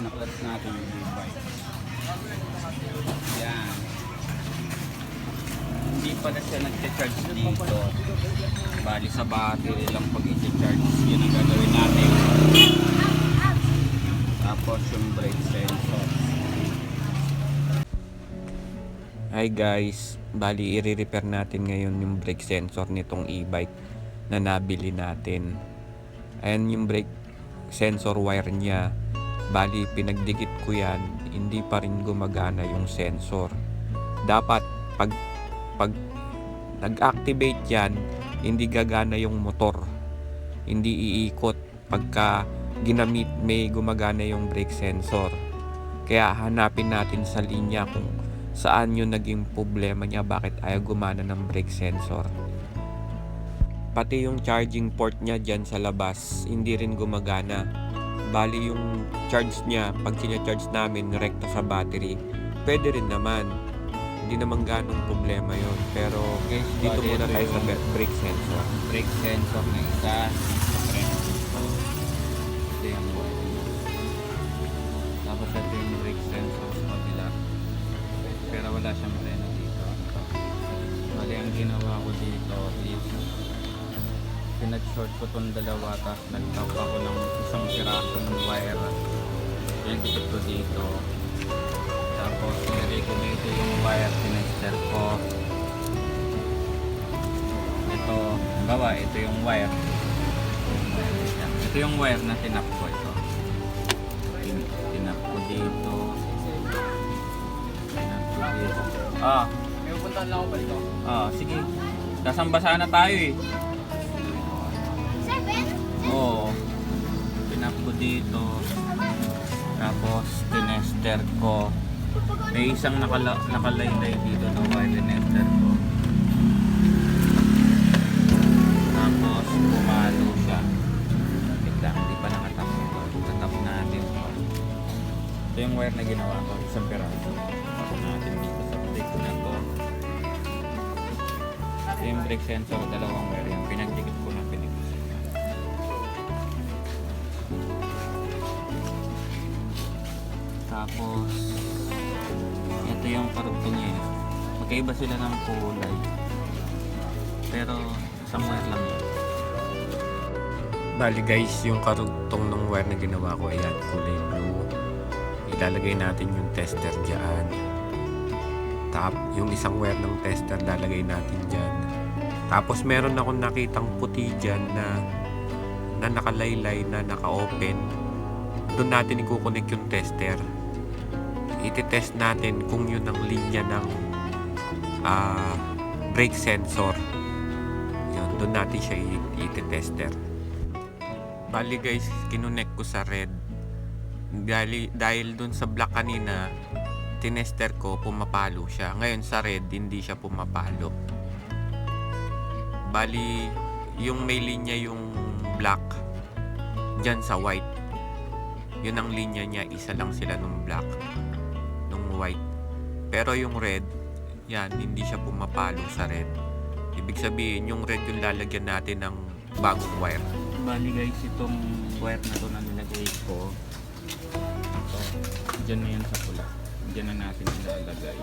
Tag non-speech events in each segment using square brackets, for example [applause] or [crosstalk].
Sinaklat natin yung e-bike. Yan. Hindi pala siya nagcha-charge dito. Bali sa battery lang pag i-charge. Yun ang gagawin natin. Tapos yung brake sensor. Hi guys, bali i-repair natin ngayon yung brake sensor nitong e-bike na nabili natin. Ayan yung brake sensor wire niya. Bali pinagdikit ko yan, hindi pa rin gumagana yung sensor. Dapat pag pag nag-activate yan, hindi gagana yung motor. Hindi iikot pagka ginamit may gumagana yung brake sensor. Kaya hanapin natin sa linya kung saan yung naging problema niya, bakit ayaw gumana ng brake sensor. Pati yung charging port niya dyan sa labas, hindi rin gumagana. Bali yung charge niya, pag charge namin rekta sa battery, pwede rin naman. Hindi naman ganong problema yon Pero guys, dito Bali, muna tayo sa brake sensor. brake sensor na isa. Tapos ito yung brake sensor sa kabila. Pero wala siyang preno dito. Bali, ang ginawa ko dito is pinag-short ko tong dalawa tapos nagtap ako ng isang pirasong wire. Pinagdikit ko dito. Tapos nilagay ko dito yung wire, tinester ko. Ito, bawa, ito yung wire. Ito yung wire na tinap ko ito. Tin- Tinap ko dito. Tinap ko dito. Ah, May pupuntahan lang ako ba ito? ah, sige. Kasambasa na tayo eh. Dito. Tapos, tinester ko. May isang nakala nakalaylay dito na wire ko. Tapos, pumalo siya. Wait hindi pa nakatap ito. Tatap natin. Ito yung wire na ginawa ko. Isang piraso. Tapos natin dito sa brake na to. Ito yung brake sensor, dalawang Tapos, ito yung karugtong niya. eh. Magkaiba sila ng kulay. Pero, wire lang yan. Bali guys, yung karugtong ng wire na ginawa ko, ayan, kulay blue. Ilalagay natin yung tester dyan. Tap, yung isang wire ng tester lalagay natin dyan. Tapos meron akong nakitang puti dyan na na nakalaylay na naka-open. Doon natin i-connect yung tester. Iti-test natin kung yun ang linya ng ah, brake sensor. Yun, doon natin siya i- iti-tester. Bali guys, kinunek ko sa red. Dahil, dahil doon sa black kanina, tinester ko, pumapalo siya. Ngayon sa red, hindi siya pumapalo. Bali, yung may linya yung black dyan sa white. Yun ang linya niya, isa lang sila nung black, nung white. Pero yung red, yan, hindi siya pumapalo sa red. Ibig sabihin, yung red yung lalagyan natin ng bagong wire. Bali guys, itong wire na to na nilagay ko, ito, dyan na yan sa pula. Dyan na natin ilalagay.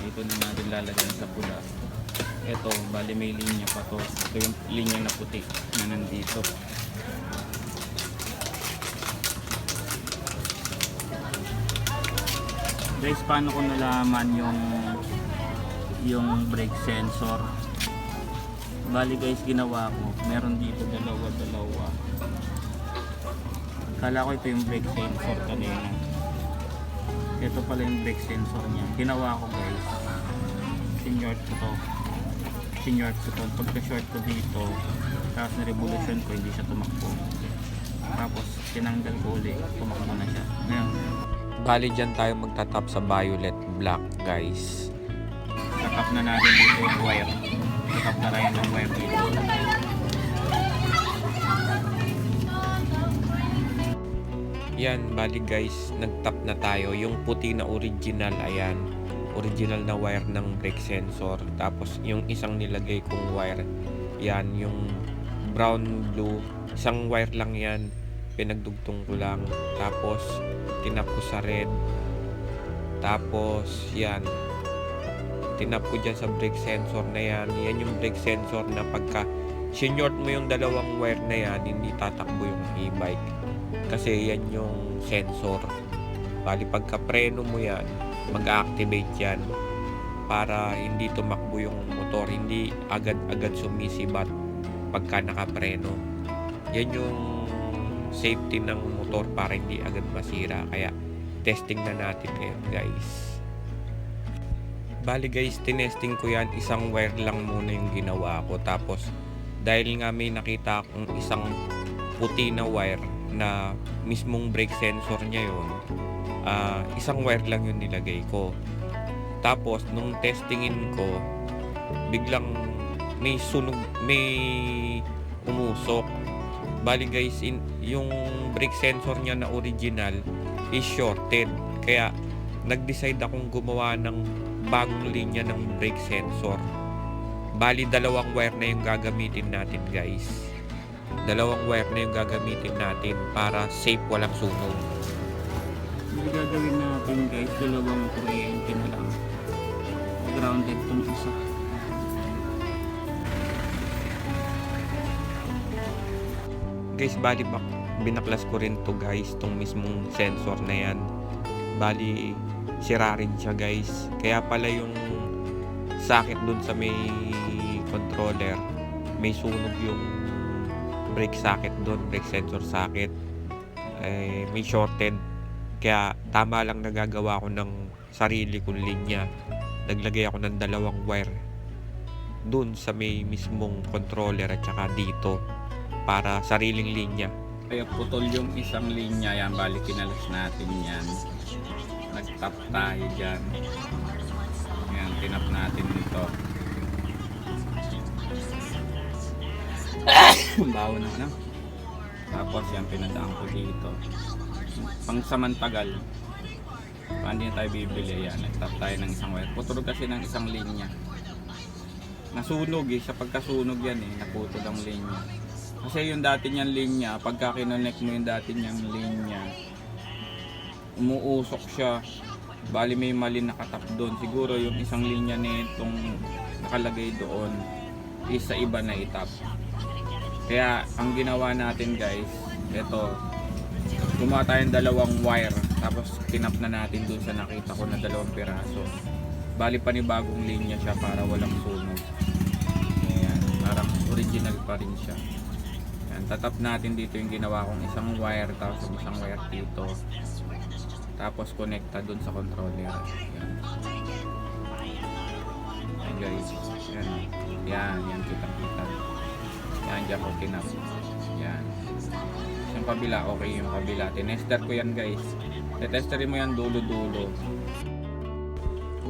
Dito na natin lalagyan sa pula. Ito, bali may linya pa to. Ito yung linya na puti na nandito. Guys, paano ko nalaman yung yung brake sensor? Bali guys, ginawa ko. Meron dito dalawa-dalawa. Kala ko ito yung brake sensor kanina. Ito pala yung brake sensor niya. Ginawa ko guys. Sinort ko to. Sinort ko to. Pagka-short ko dito, tapos na-revolution ko, hindi siya tumakbo. Tapos, tinanggal ko ulit. Tumakbo na siya. Ngayon, Bali dyan tayo magtatap sa violet black guys. Tatap na natin dito yung wire. Tatap na rin yung wire dito. Yan, bali guys, nagtap na tayo. Yung puti na original, ayan. Original na wire ng brake sensor. Tapos yung isang nilagay kong wire, yan, yung brown blue. Isang wire lang yan. Pinagdugtong ko lang. Tapos, tinap ko sa red. Tapos, yan. Tinap ko dyan sa brake sensor na yan. Yan yung brake sensor na pagka sinort mo yung dalawang wire na yan, hindi tatakbo yung e-bike. Kasi yan yung sensor. Bali, pagka preno mo yan, mag-activate yan para hindi tumakbo yung motor, hindi agad-agad sumisibat pagka nakapreno. Yan yung safety ng motor para hindi agad masira. Kaya testing na natin ngayon guys. Bali guys, tinesting ko yan. Isang wire lang muna yung ginawa ko. Tapos dahil nga may nakita akong isang puti na wire na mismong brake sensor niya yun, ah, isang wire lang yung nilagay ko. Tapos, nung testingin ko, biglang may sunog, may umusok. Bali guys, in, yung brake sensor niya na original is shorted. Kaya, nag-decide akong gumawa ng bagong linya ng brake sensor. Bali, dalawang wire na yung gagamitin natin guys. Dalawang wire na yung gagamitin natin para safe walang sunog. Hindi gagawin natin guys, dalawang kuryente na lang. Grounded tong isa. Guys, bali bak binaklas ko rin to guys, tong mismong sensor na yan. Bali, sira rin siya guys. Kaya pala yung sakit dun sa may controller, may sunog yung brake socket dun, brake sensor socket. Eh, may shorted. Kaya tama lang nagagawa ko ng sarili kong linya. Naglagay ako ng dalawang wire dun sa may mismong controller at saka dito para sariling linya. Kaya putol yung isang linya yan, bali kinalas natin yan. Nag-tap tayo dyan. Yan, tinap natin dito. [coughs] Bawo na ano. Tapos yan, pinadaan ko dito. Pang samantagal. Paano na tayo bibili yan? Nag-tap tayo ng isang wire. Putol kasi ng isang linya. Nasunog eh, sa pagkasunog yan eh, naputol ang linya. Kasi yung dati niyang linya, pagka kinonek mo yung dati niyang linya, umuusok siya. Bali may mali nakatap doon. Siguro yung isang linya nitong nakalagay doon is sa iba na itap. Kaya ang ginawa natin guys, ito, gumawa tayong dalawang wire tapos kinap na natin doon sa nakita ko na dalawang piraso. Bali panibagong linya siya para walang sunog. Ayan, parang original pa rin siya. Yan, tatap natin dito yung ginawa kong isang wire tapos isang wire dito. Tapos connecta dun sa controller. Yan. Yan guys. Yan. Yan, yan kita kita. Yan, dyan ko kinap. Yan. Yung kabila, okay yung kabila. Tinester ko yan guys. Tetesterin mo yan dulo-dulo.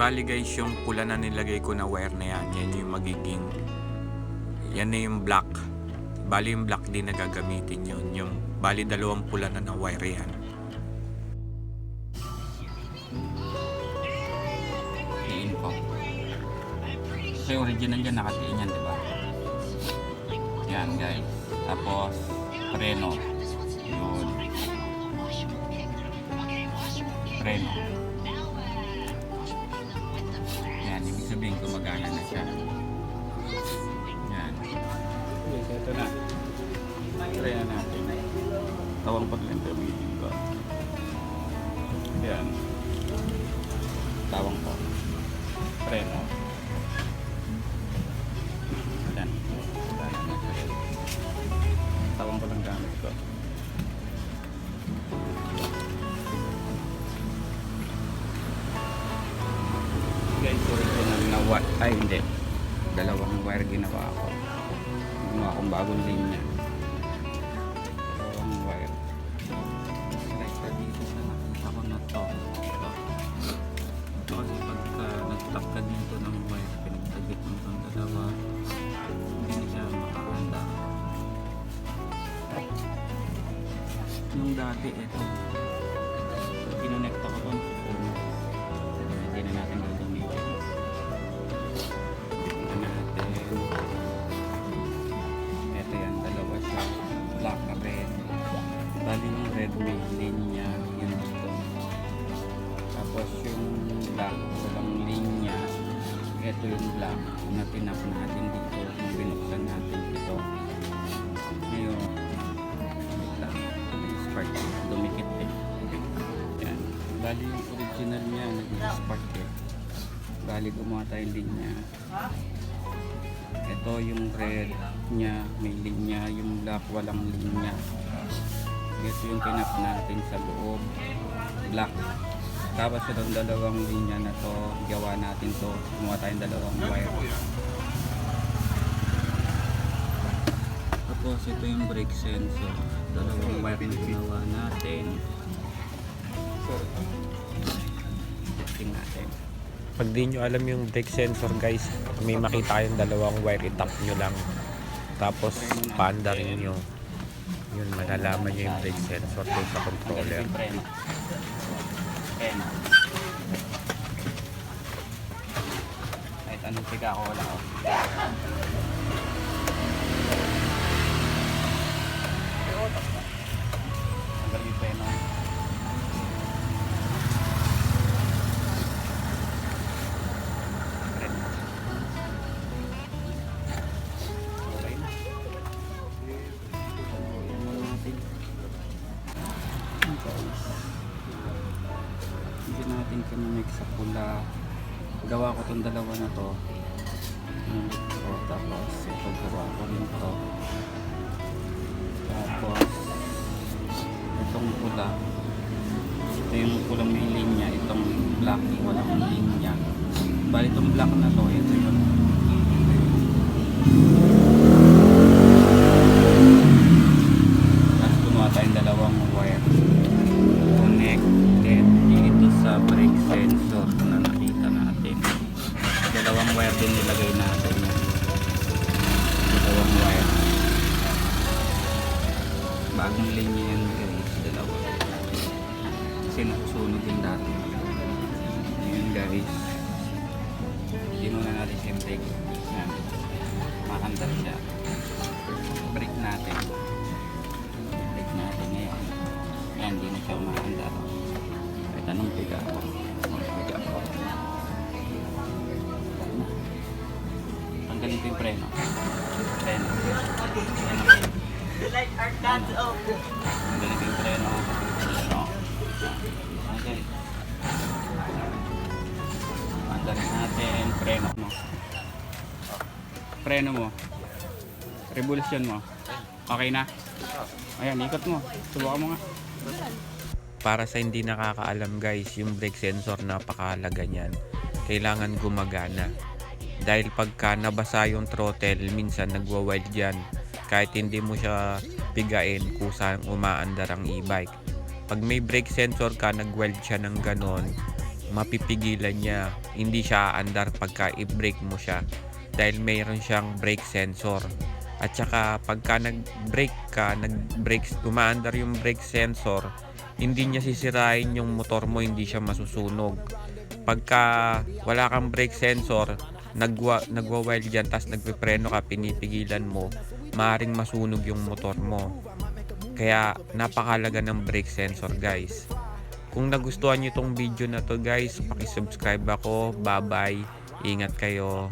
Bali guys, yung pula na nilagay ko na wire na yan, yan yung magiging, yan na yung black. Bali yung black din na gagamitin yun. Yung, bali dalawang pula na na wire yan. i-info. Kasi original yan, nakatiin yan, di ba? Yan, guys. Tapos, preno. Yun. Preno. Dati, ito. Kinonekta ko doon. Hindi na natin gagamitin. Tingnan natin. Ito yan, dalawa siya. Black na red. Bali, linya, yun dito. Tapos yung black, walang linya. Ito yung black na tinap natin dito. Yung binuksan natin ito. Spark. Dumikit eh. Yan. Bali yung original niya, nag-spark eh. Bali gumawa tayo linya. Ito yung red niya, may linya. Yung black, walang linya. Ito yung tinap natin sa loob. Black. Tapos itong dalawang linya na to, gawa natin to. Gumawa tayong dalawang wire. Tapos ito yung brake sensor. Dalawang wire na ginawa natin. Testing natin. Pag di nyo alam yung brake sensor guys, may makita kayong dalawang wire, itap nyo lang. Tapos paanda rin nyo. Yun, malalaman nyo yung brake sensor doon sa controller. Kahit anong tiga ako, wala ako. Gawa ko tong dalawa na to. Kinamig ko tapos ito gawa ko rin to. Tapos itong pula. Ito yung pulang may linya. Itong black walang linya. Bali itong black na to ito yun tapos Bagong linya yan guys, dalawa. Kasi nasusunog yung dati. Ngayon guys, hindi muna natin siya brake. Yan. Siya. Brake natin. Brake natin ngayon. Yan, hindi na siya umaandar. Kahit anong piga ako. Piga ako. Tanggalin yung preno. Preno. Preno. Preno. Tanggalin ko yung preno. Preno. Okay. Tanggalin natin. Preno mo. Preno mo. Revolution mo. Okay na? Ayan, ikot mo. Subukan mo nga. Para sa hindi nakakaalam guys, yung brake sensor napakahalaga niyan. Kailangan gumagana. Dahil pagka nabasa yung throttle, minsan nagwa-wild yan. Kahit hindi mo siya pigain, kusang umaandar ang e-bike. Pag may brake sensor ka, nag-wild siya ng ganon, mapipigilan niya. Hindi siya aandar pagka i-brake mo siya. Dahil mayroon siyang brake sensor. At saka pagka nag-brake ka, nag-brake, umaandar yung brake sensor, hindi niya sisirain yung motor mo, hindi siya masusunog. Pagka wala kang brake sensor, nagwa, nagwa-wild yan, tapos nagpipreno ka, pinipigilan mo, maaring masunog yung motor mo. Kaya napakalaga ng brake sensor guys. Kung nagustuhan nyo itong video na to guys, pakisubscribe ako. Bye bye. Ingat kayo.